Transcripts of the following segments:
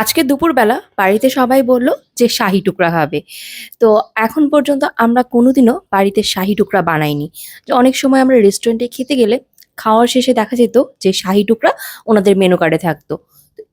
আজকে দুপুরবেলা বাড়িতে সবাই বলল যে শাহি টুকরা হবে। তো এখন পর্যন্ত আমরা কোনোদিনও বাড়িতে শাহি টুকরা বানাইনি। অনেক সময় আমরা রেস্টুরেন্টে খেতে গেলে খাওয়ার শেষে দেখা যেত যে শাহি টুকরা ওনাদের মেনু কার্ডে থাকতো।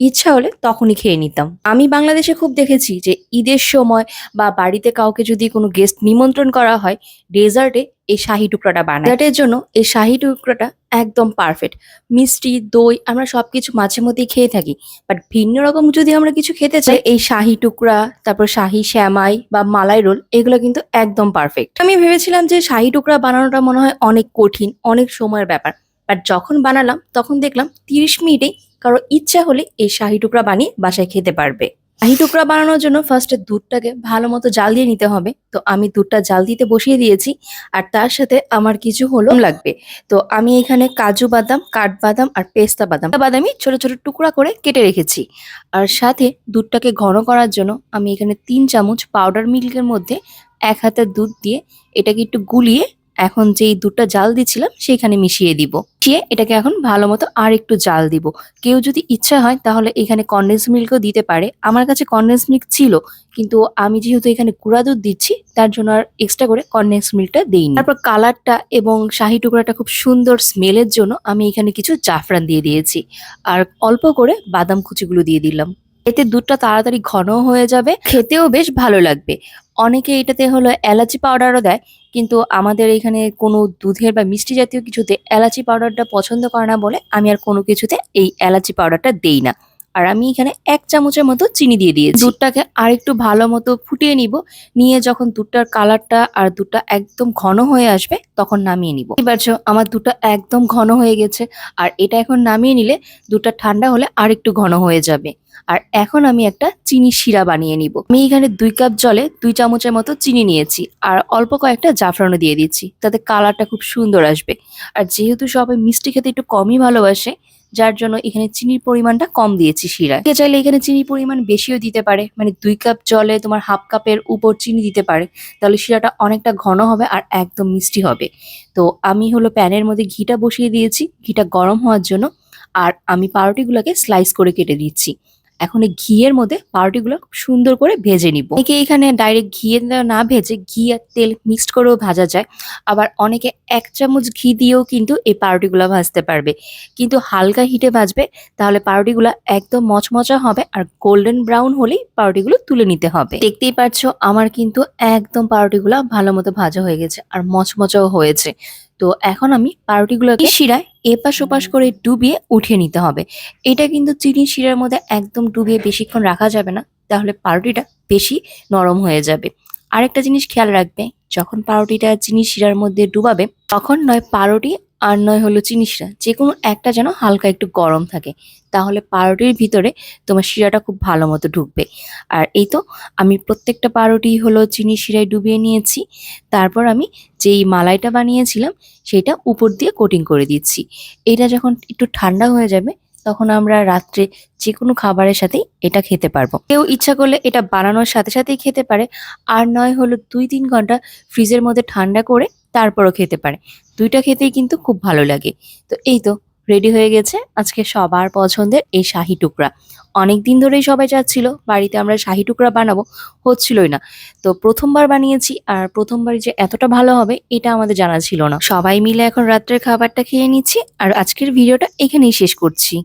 ইচ্ছা হলে তখনই খেয়ে নিতাম। আমি বাংলাদেশে খুব দেখেছি যে ঈদের সময় বা বাড়িতে কাউকে যদি কোনো গেস্ট নিমন্ত্রণ করা হয় ডেজার্টে এই শাহি টুকরাটা বানায় ডেজার্টের জন্য এই শাহি টুকরাটা একদম পারফেক্ট মিষ্টি, দই আমরা সবকিছু মাঝে মধ্যেই খেয়ে থাকি। বাট ভিন্ন রকম যদি আমরা কিছু খেতে চাই, এই শাহি টুকরা, তারপর শাহি শ্যামাই বা মালাই রোল, এগুলো কিন্তু একদম পারফেক্ট আমি ভেবেছিলাম যে শাহি টুকরা বানানোটা মনে হয় অনেক কঠিন, অনেক সময়ের ব্যাপার। বাট যখন বানালাম, তখন দেখলাম তিরিশ মিনিটে কারও ইচ্ছা হলে এই শাহি টুকরা বানিয়ে বাসায় খেতে পারবে। শাহি টুকরা বানানোর জন্য ফার্স্টে দুধটাকে ভালো মতো জাল দিয়ে নিতে হবে। তো আমি দুধটা জাল দিতে বসিয়ে দিয়েছি, আর তার সাথে আমার কিছু হলো লাগবে। তো আমি এখানে কাজু বাদাম, কাঠবাদাম আর পেস্তা বাদাম। বাদামি ছোট ছোট টুকরা করে কেটে রেখেছি। আর সাথে দুধটাকে ঘন করার জন্য আমি এখানে তিন চামচ পাউডার মিল্কের মধ্যে এক হাতের দুধ দিয়ে এটাকে একটু গুলিয়ে এখন যেই দুধটা জাল দিচ্ছিলাম সেখানে মিশিয়ে দিব। মিশিয়ে এটাকে এখন ভালো মতো আর একটু জাল দিব। কেউ যদি ইচ্ছা হয়, তাহলে এখানে কন্ডেন্স মিল্কও দিতে পারে। আমার কাছে কন্ডেন্স মিল্ক ছিল, কিন্তু আমি যেহেতু এখানে গুঁড়া দুধ দিচ্ছি, তার জন্য আর এক্সট্রা করে কন্ডেন্স মিল্কটা দিইনি। তারপর কালারটা এবং শাহি টুকরাটা খুব সুন্দর স্মেলের জন্য আমি এখানে কিছু জাফরান দিয়ে দিয়েছি। আর অল্প করে বাদাম কুচিগুলো দিয়ে দিলাম। এতে দুধটা তাড়াতাড়ি ঘন হয়ে যাবে, খেতেও বেশ ভালো লাগবে। অনেকে এটাতে হলো এলাচি পাউডারও দেয়, কিন্তু আমাদের এখানে কোনো দুধের বা মিষ্টি জাতীয় কিছুতে এলাচি পাউডারটা পছন্দ করে না বলে আমি আর কোনো কিছুতে এই এলাচি পাউডারটা দেই না। আর আমি এখানে এক চামচের মতো চিনি দিয়ে দিয়েছি। দুধটাকে আর একটু ভালো মতো ফুটিয়ে নিব। নিয়ে যখন দুধটার কালারটা আর দুধটা একদম ঘন হয়ে আসবে, তখন নামিয়ে নিব। এবার আমার দুধটা একদম ঘন হয়ে গেছে। আর এটা এখন নামিয়ে নিলে দুধটা ঠান্ডা হলে আরেকটু ঘন হয়ে যাবে। আর এখন আমি একটা চিনি শিরা বানিয়ে নিব। আমি এখানে দুই কাপ জলে দুই চামচের মতো চিনি নিয়েছি। আর অল্প কয়েকটা জাফরানও দিয়ে দিচ্ছি। তাতে কালারটা খুব সুন্দর আসবে। আর যেহেতু সবাই মিষ্টি খেতে একটু কমই ভালোবাসে যার জন্য এখানে চিনির পরিমাণটা কম দিয়েছি শিরায়। কে চাইলে এখানে চিনির পরিমাণ বেশিও দিতে পারে মানে দুই কাপ জলে তোমার হাফ কাপের উপর চিনি দিতে পারে, তাহলে শিরাটা অনেকটা ঘন হবে আর একদম মিষ্টি হবে। তো আমি হলো প্যানের মধ্যে ঘিটা বসিয়ে দিয়েছি, ঘিটা গরম হওয়ার জন্য, আর আমি পাউরুটিগুলোকে স্লাইস করে কেটে দিচ্ছি। এখন এই ঘিয়ের মধ্যে পাউরুটিগুলো সুন্দর করে ভেজে নিব। অনেকে এখানে ডাইরেক্ট ঘিয়ে না ভেজে ঘি আর তেল মিক্সড করেও ভাজা যায়। আবার অনেকে এক চামচ ঘি দিয়েও কিন্তু এই পাউরুটিগুলো ভাজতে পারবে। কিন্তু হালকা হিটে ভাজবে, তাহলে পাউরুটিগুলো একদম মচমচা হবে আর গোল্ডেন ব্রাউন হলেই পাউরুটিগুলো তুলে নিতে হবে। দেখতেই পাচ্ছ, আমার কিন্তু একদম পাউরুটিগুলো ভালো মতো ভাজা হয়ে গেছে আর মচমচাও হয়েছে। তো এখন আমি পাউরুটিগুলোকে শিরায় এপাশ ওপাশ করে ডুবিয়ে উঠিয়ে নিতে হবে। এটা কিন্তু চিনি শিরার মধ্যে একদম ডুবিয়ে বেশিক্ষণ রাখা যাবে না, তাহলে পাউরুটিটা বেশি নরম হয়ে যাবে। আরেকটা জিনিস খেয়াল রাখবে, যখন পাউরুটিটা চিনি শিরার মধ্যে ডুবাবে, তখন নয় পাউরুটি আর নয় হলো চিনি শিরা যে কোনো একটা যেন হালকা একটু গরম থাকে। তাহলে পাউরুটির ভিতরে তোমার শিরাটা খুব ভালো মতো ঢুকবে। আর এই তো আমি প্রত্যেকটা পাউরুটি হলো চিনি শিরায় ডুবিয়ে নিয়েছি। তারপর আমি যেই মালাইটা বানিয়েছিলাম, সেটা উপর দিয়ে কোটিং করে দিচ্ছি। এটা যখন একটু ঠান্ডা হয়ে যাবে, তখন আমরা রাত্রে যে কোনো খাবারের সাথেই এটা খেতে পারব। কেউ ইচ্ছা করলে এটা বানানোর সাথে সাথেই খেতে পারে। আর নয় হলো দুই তিন ঘণ্টা ফ্রিজের মধ্যে ঠান্ডা করে তারপরও খেতে পারে। দুইটা খেতেই কিন্তু খুব ভালো লাগে। তো এই তো রেডি হয়ে গেছে আজকে সবার পছন্দের এই শাহি টুকরা। অনেক দিন ধরেই সবাই চাচ্ছিল, বাড়িতে আমরা শাহি টুকরা বানাবো, হচ্ছিলই না। তো প্রথমবার বানিয়েছি আর প্রথমবার যে এতটা ভালো হবে, এটা আমাদের জানা ছিল না। সবাই মিলে এখন রাত্রের খাবারটা খেয়ে নিচ্ছি আর আজকের ভিডিওটা এখানেই শেষ করছি।